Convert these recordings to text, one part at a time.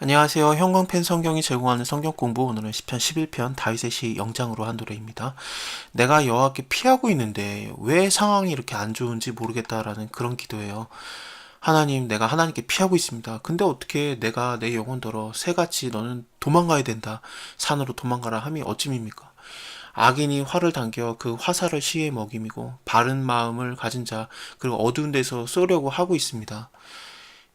안녕하세요. 형광펜 성경이 제공하는 성경 공부 오늘은 10편 11편 다윗의 시 영장으로 한 노래입니다. 내가 여호와께 피하고 있는데 왜 상황이 이렇게 안 좋은지 모르겠다라는 그런 기도예요. 하나님, 내가 하나님께 피하고 있습니다. 근데 어떻게 내가 내 영혼더러 새같이 너는 도망가야 된다. 산으로 도망가라 함이 어찌입니까? 악인이 활을 당겨 그 화살을 시에 먹임이고 바른 마음을 가진 자 그리고 어두운 데서 쏘려고 하고 있습니다.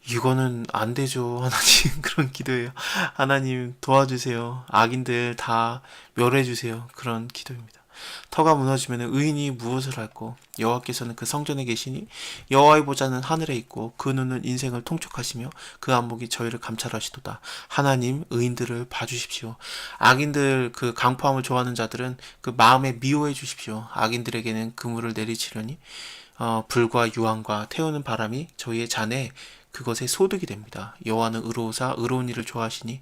이거는 안 되죠. 하나님 그런 기도예요. 하나님 도와주세요. 악인들 다 멸해 주세요. 그런 기도입니다. 터가 무너지면 의인이 무엇을 할꼬 여호와께서는 그 성전에 계시니 여호와의 보좌는 하늘에 있고 그 눈은 인생을 통촉하시며 그 안목이 저희를 감찰하시도다. 하나님 의인들을 봐주십시오. 악인들 그 강포함을 좋아하는 자들은 그 마음에 미워해 주십시오. 악인들에게는 그물을 내리치려니 어, 불과 유황과 태우는 바람이 저희의 잔에 그것의 소득이 됩니다. 여호와는 의로우사 의로운 일을 좋아하시니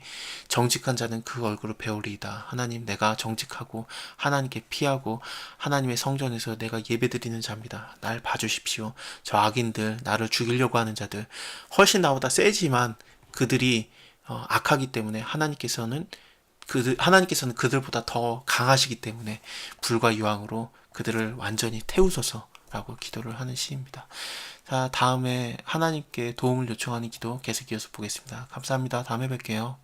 정직한 자는 그 얼굴을 배우리이다. 하나님 내가 정직하고 하나님께 피하고 하나님의 성전에서 내가 예배드리는 자입니다. 날 봐주십시오. 저 악인들 나를 죽이려고 하는 자들 훨씬 나보다 세지만 그들이 어, 악하기 때문에 하나님께서는 그들 하나님께서는 그들보다 더 강하시기 때문에 불과 유황으로 그들을 완전히 태우소서라고 기도를 하는 시입니다. 자, 다음에 하나님께 도움을 요청하는 기도 계속 이어서 보겠습니다. 감사합니다. 다음에 뵐게요.